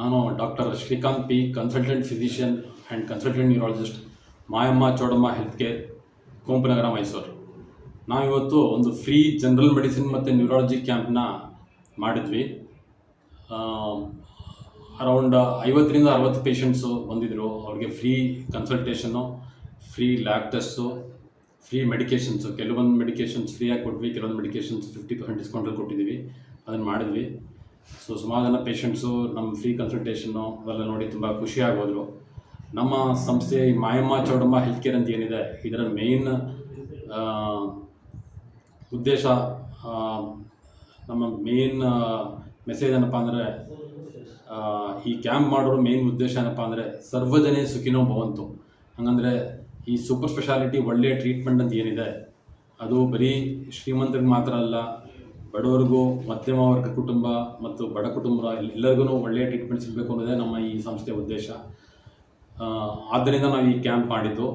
ನಾನು doctor Srikanth P consultant physician and consultant neurologist Mayamma Chowdamma health care ಕೋಂಪನಗರ Mysuru. ನಾವಿವತ್ತು ಒಂದು free general medicine ಮತ್ತು neurology ಕ್ಯಾಂಪ್ನ ಮಾಡಿದ್ವಿ. ಅರೌಂಡ್ ಐವತ್ತರಿಂದ ಅರವತ್ತು ಪೇಷಂಟ್ಸು ಬಂದಿದ್ದರು ಅವ್ರಿಗೆ free consultation free lab test free medications ಕೆಲವೊಂದು ಮೆಡಿಕೇಷನ್ಸ್ ಫ್ರೀಯಾಗಿ ಕೊಟ್ವಿ, ಕೆಲವೊಂದು ಮೆಡಿಕೇಷನ್ಸ್ ಫಿಫ್ಟಿ ಪರ್ಸೆಂಟ್ ಡಿಸ್ಕೌಂಟಲ್ಲಿ ಕೊಟ್ಟಿದ್ದೀವಿ ಅದನ್ನು ಮಾಡಿದ್ವಿ. ಸೊ ಸುಮಾರು ಜನ ಪೇಷಂಟ್ಸು ನಮ್ಮ ಫ್ರೀ ಕನ್ಸಲ್ಟೇಷನ್ನು ಅವೆಲ್ಲ ನೋಡಿ ತುಂಬ ಖುಷಿಯಾಗೋದ್ರು. ನಮ್ಮ ಸಂಸ್ಥೆ ಮಾಯಮ್ಮ ಚೌಡಮ್ಮ ಹೆಲ್ತ್ ಕೇರ್ ಅಂತ ಏನಿದೆ, ಇದರ ಮೇಯ್ನ್ ಉದ್ದೇಶ ನಮ್ಮ ಮೇಯ್ನ್ ಮೆಸೇಜ್ ಏನಪ್ಪ ಅಂದರೆ ಈ ಕ್ಯಾಂಪ್ ಮಾಡೋರು ಮೇಯ್ನ್ ಉದ್ದೇಶ ಏನಪ್ಪ ಅಂದರೆ ಸರ್ವಜನೇ ಸುಖಿನೋ ಭವಂತು. ಹಂಗಂದರೆ ಈ ಸೂಪರ್ ಸ್ಪೆಷಾಲಿಟಿ ಒಳ್ಳೆಯ ಟ್ರೀಟ್ಮೆಂಟ್ ಅಂತ ಏನಿದೆ, ಅದು ಬರೀ ಶ್ರೀಮಂತರಿಗೆ ಮಾತ್ರ ಅಲ್ಲ ಬಡವರಿಗೂ, ಮಧ್ಯಮ ವರ್ಗ ಕುಟುಂಬ ಮತ್ತು ಬಡ ಕುಟುಂಬ ಎಲ್ಲರಿಗೂ ಒಳ್ಳೆಯ ಟ್ರೀಟ್ಮೆಂಟ್ ಸಿಗಬೇಕು ಅನ್ನೋದೇ ನಮ್ಮ ಈ ಸಂಸ್ಥೆಯ ಉದ್ದೇಶ. ಆದ್ದರಿಂದ ನಾವು ಈ ಕ್ಯಾಂಪ್ ಮಾಡಿದ್ದು.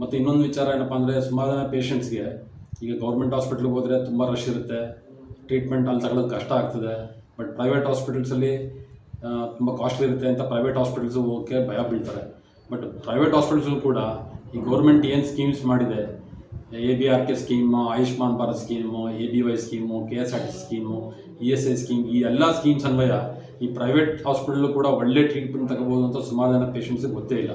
ಮತ್ತು ಇನ್ನೊಂದು ವಿಚಾರ ಏನಪ್ಪ ಅಂದರೆ ಸುಮಾರು ಜನ ಪೇಷಂಟ್ಸ್ಗೆ ಈಗ ಗೌರ್ಮೆಂಟ್ ಹಾಸ್ಪಿಟ್ಲಿಗೆ ಹೋದರೆ ತುಂಬ ರಶ್ ಇರುತ್ತೆ. ಟ್ರೀಟ್ಮೆಂಟ್ ಅಲ್ಲಿ ತಗೊಳ್ಳೋದು ಕಷ್ಟ ಆಗ್ತದೆ. ಬಟ್ ಪ್ರೈವೇಟ್ ಹಾಸ್ಪಿಟಲ್ಸಲ್ಲಿ ತುಂಬ ಕಾಸ್ಟ್ಲಿ ಇರುತ್ತೆ ಅಂತ ಪ್ರೈವೇಟ್ ಹಾಸ್ಪಿಟಲ್ಸು ಹೋಗೋಕ್ಕೆ ಭಯ ಬೀಳ್ತಾರೆ. ಬಟ್ ಪ್ರೈವೇಟ್ ಹಾಸ್ಪಿಟಲ್ಸಲ್ಲೂ ಕೂಡ ಈ ಗೌರ್ಮೆಂಟ್ ಏನು ಸ್ಕೀಮ್ಸ್ ಮಾಡಿದೆ A B R K scheme Ayushman Bharat scheme A B Y scheme K S R T scheme E S I scheme ಈ ಎಲ್ಲ ಸ್ಕೀಮ್ಸ್ ಅನ್ವಯ ಈ ಪ್ರೈವೇಟ್ ಹಾಸ್ಪಿಟಲ್ ಕೂಡ ಒಳ್ಳೆ ಟ್ರೀಟ್ಮೆಂಟ್ ತಗೋಬೋದು ಅಂತ ಸುಮಾರು ಜನ ಪೇಷಂಟ್ಸಿಗೆ ಗೊತ್ತೇ ಇಲ್ಲ.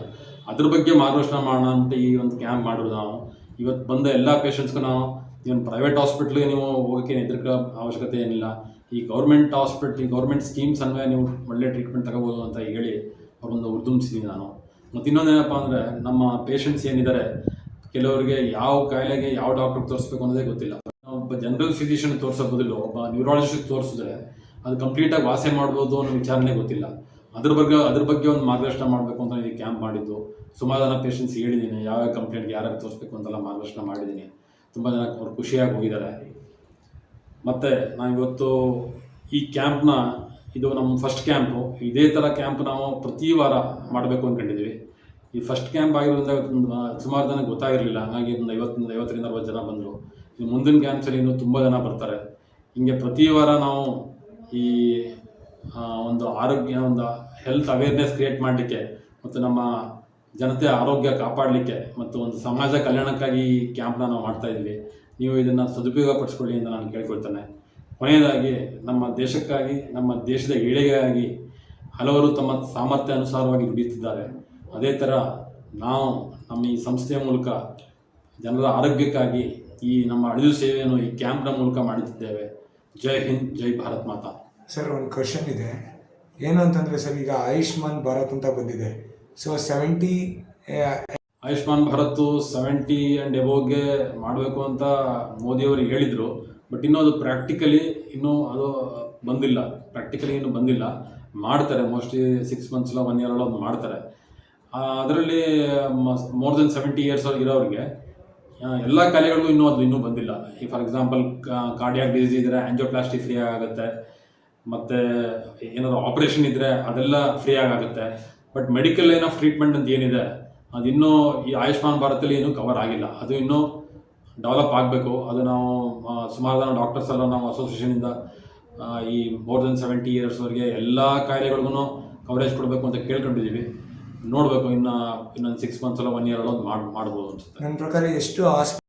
ಅದ್ರ ಬಗ್ಗೆ ಮಾರ್ಗದರ್ಶನ ಮಾಡೋಣ ಅಂತ ಈ ಒಂದು ಕ್ಯಾಂಪ್ ಮಾಡೋದು ನಾವು. ಇವತ್ತು ಬಂದ ಎಲ್ಲ ಪೇಷಂಟ್ಸ್ಗೂ ನಾವು ಇವನ್ ಪ್ರೈವೇಟ್ ಹಾಸ್ಪಿಟ್ಲಿಗೆ ನೀವು ಹೋಗೋಕ್ಕೆ ಹೆದರ್ಕ ಅವಶ್ಯಕತೆ ಏನಿಲ್ಲ. ಈ ಗೌರ್ಮೆಂಟ್ ಹಾಸ್ಪಿಟ್ಲ್ ಈ ಗೌರ್ಮೆಂಟ್ ಸ್ಕೀಮ್ಸ್ ಅನ್ವಯ ನೀವು ಒಳ್ಳೆ ಟ್ರೀಟ್ಮೆಂಟ್ ತಗೋಬೋದು ಅಂತ ಹೇಳಿ ಅವ್ರೊಂದು ಉರ್ದುಂಬಿಸಿದ್ದೀನಿ ನಾನು. ಮತ್ತು ಇನ್ನೊಂದೇನಪ್ಪ ಅಂದರೆ ನಮ್ಮ ಪೇಷಂಟ್ಸ್ ಏನಿದ್ದಾರೆ ಕೆಲವರಿಗೆ ಯಾವ ಕಾಯಿಲೆಗೆ ಯಾವ ಡಾಕ್ಟರ್ ತೋರಿಸ್ಬೇಕು ಅನ್ನೋದೇ ಗೊತ್ತಿಲ್ಲ. ಒಬ್ಬ ಜನರಲ್ ಫಿಸಿಷಿಯನ್ ತೋರಿಸೋ ಬದಲು ಒಬ್ಬ ನ್ಯೂರಾಲಜಿಸ್ಟ್ ತೋರಿಸಿದ್ರೆ ಅದು ಕಂಪ್ಲೀಟಾಗಿ ವಾಸೆ ಮಾಡ್ಬೋದು ಅನ್ನೋ ವಿಚಾರನೇ ಗೊತ್ತಿಲ್ಲ. ಅದ್ರ ಬಗ್ಗೆ ಅದ್ರ ಬಗ್ಗೆ ಒಂದು ಮಾರ್ಗದರ್ಶನ ಮಾಡಬೇಕು ಅಂತ ಈ ಕ್ಯಾಂಪ್ ಮಾಡಿದ್ದು. ಸುಮಾರು ಜನ ಪೇಷಂಟ್ಸ್ ಹೇಳಿದ್ದೀನಿ ಯಾವ ಕಂಪ್ಲೇಂಟ್ಗೆ ಯಾರು ತೋರಿಸ್ಬೇಕು ಅಂತೆಲ್ಲ ಮಾರ್ಗದರ್ಶನ ಮಾಡಿದ್ದೀನಿ. ತುಂಬ ಜನ ಅವ್ರು ಖುಷಿಯಾಗಿ ಹೋಗಿದ್ದಾರೆ. ಮತ್ತು ಇವತ್ತು ಈ ಕ್ಯಾಂಪ್ನ ಇದು ನಮ್ಮ ಫಸ್ಟ್ ಕ್ಯಾಂಪು ಇದೇ ಥರ ಕ್ಯಾಂಪ್ ನಾವು ಪ್ರತಿ ವಾರ ಮಾಡಬೇಕು ಅಂದ್ಕೊಂಡಿದ್ದೀವಿ ಈ ಫಸ್ಟ್ ಕ್ಯಾಂಪ್ ಆಗಿರೋದ್ರಿಂದ ಸುಮಾರು ಜನ ಗೊತ್ತಾಗಿರಲಿಲ್ಲ. ಹಾಗಾಗಿ ಒಂದು ಐವತ್ತರಿಂದ ಐವತ್ತರಿಂದ ಅರವತ್ತು ಜನ ಬಂದರು. ಇನ್ನು ಮುಂದಿನ ಕ್ಯಾಂಪ್ಸಲ್ಲಿ ಇನ್ನೂ ತುಂಬ ಜನ ಬರ್ತಾರೆ. ಹಿಂಗೆ ಪ್ರತಿ ವಾರ ನಾವು ಈ ಒಂದು ಆರೋಗ್ಯ, ಒಂದು ಹೆಲ್ತ್ ಅವೇರ್ನೆಸ್ ಕ್ರಿಯೇಟ್ ಮಾಡಲಿಕ್ಕೆ ಮತ್ತು ನಮ್ಮ ಜನತೆ ಆರೋಗ್ಯ ಕಾಪಾಡಲಿಕ್ಕೆ ಮತ್ತು ಒಂದು ಸಮಾಜ ಕಲ್ಯಾಣಕ್ಕಾಗಿ ಈ ಕ್ಯಾಂಪ್ನ ನಾವು ಮಾಡ್ತಾ ಇದ್ವಿ. ನೀವು ಇದನ್ನು ಸದುಪಯೋಗ ಪಡಿಸ್ಕೊಳ್ಳಿ ಅಂತ ನಾನು ಕೇಳ್ಕೊಳ್ತೇನೆ. ಕೊನೆಯದಾಗಿ ನಮ್ಮ ದೇಶಕ್ಕಾಗಿ, ನಮ್ಮ ದೇಶದ ಏಳಿಗೆಗಾಗಿ ಹಲವರು ತಮ್ಮ ಸಾಮರ್ಥ್ಯ ಅನುಸಾರವಾಗಿ ದುಡಿಯುತ್ತಿದ್ದಾರೆ. ಅದೇ ಥರ ನಾವು ನಮ್ಮ ಈ ಸಂಸ್ಥೆಯ ಮೂಲಕ ಜನರ ಆರೋಗ್ಯಕ್ಕಾಗಿ ಈ ನಮ್ಮ ಅಳಿದು ಸೇವೆಯನ್ನು ಈ ಕ್ಯಾಂಪ್ನ ಮೂಲಕ ಮಾಡುತ್ತಿದ್ದೇವೆ ಜೈ ಹಿಂದ್ ಜೈ ಭಾರತ್ ಮಾತಾ. ಸರ್ ಒಂದು ಕ್ವಶನ್ ಇದೆ. ಏನು ಅಂತಂದರೆ ಸರ್ ಈಗ ಆಯುಷ್ಮಾನ್ ಭಾರತ್ ಅಂತ ಬಂದಿದೆ. So seventy Ayushman Bharat seventy and ಎಬೋಗೆ ಮಾಡಬೇಕು ಅಂತ ಮೋದಿಯವರು ಹೇಳಿದರು. ಬಟ್ ಇನ್ನೂ ಅದು ಪ್ರಾಕ್ಟಿಕಲಿ ಇನ್ನೂ ಅದು ಬಂದಿಲ್ಲ. ಪ್ರಾಕ್ಟಿಕಲಿ ಇನ್ನೂ ಬಂದಿಲ್ಲ. ಮಾಡ್ತಾರೆ mostly six months one year ಒಂದು ಮಾಡ್ತಾರೆ. ಅದರಲ್ಲಿ ಮೋರ್ ದೆನ್ ಸೆವೆಂಟಿ ಇಯರ್ಸ್ ಇರೋರಿಗೆ ಎಲ್ಲ ಕಾಯಿಲೆಗಳಿಗೂ ಇನ್ನೂ ಅದು ಇನ್ನೂ ಬಂದಿಲ್ಲ. ಈ ಫಾರ್ ಎಕ್ಸಾಂಪಲ್ ಕಾರ್ಡಿಯಾಕ್ ಡಿಸೀಸ್ ಇದ್ದರೆ ಆ್ಯಂಜೋಪ್ಲಾಸ್ಟಿ ಫ್ರೀ ಆಗುತ್ತೆ. ಮತ್ತು ಏನಾದರೂ ಆಪ್ರೇಷನ್ ಇದ್ದರೆ ಅದೆಲ್ಲ ಫ್ರೀ ಆಗುತ್ತೆ. But medical line of treatment ಅಂತ ಏನಿದೆ, ಅದು ಇನ್ನೂ ಈ ಆಯುಷ್ಮಾನ್ ಭಾರತಲ್ಲಿ ಇನ್ನೂ ಕವರ್ ಆಗಿಲ್ಲ. ಅದು ಇನ್ನೂ ಡೆವಲಪ್ ಆಗಬೇಕು. ಅದು ನಾವು ಸುಮಾರು ಜನ ಡಾಕ್ಟರ್ಸ್ ಎಲ್ಲ ನಾವು ಅಸೋಸಿಯೇಷನಿಂದ ಈ ಮೋರ್ ದೆನ್ ಸೆವೆಂಟಿ ಇಯರ್ಸ್ವರೆಗೆ ಎಲ್ಲ ಕಾಯಿಲೆಗಳಿಗೂ ಕವರೇಜ್ ಕೊಡಬೇಕು ಅಂತ ಕೇಳ್ಕೊಂಡಿದ್ದೀವಿ. ನೋಡಬೇಕು, ಇನ್ನು, ಇನ್ನೊಂದು ಸಿಕ್ಸ್ ಮಂತ್ಸ್ ಅಲ್ಲ ಒನ್ ಇಯರ್ ಒಂದು ಮಾಡಿ ಮಾಡ್ಬೋದು ಅನ್ಸುತ್ತೆ. ನನ್ನ ಪ್ರಕಾರ ಎಷ್ಟು ಹಾಸ್ಪಿಟಲ್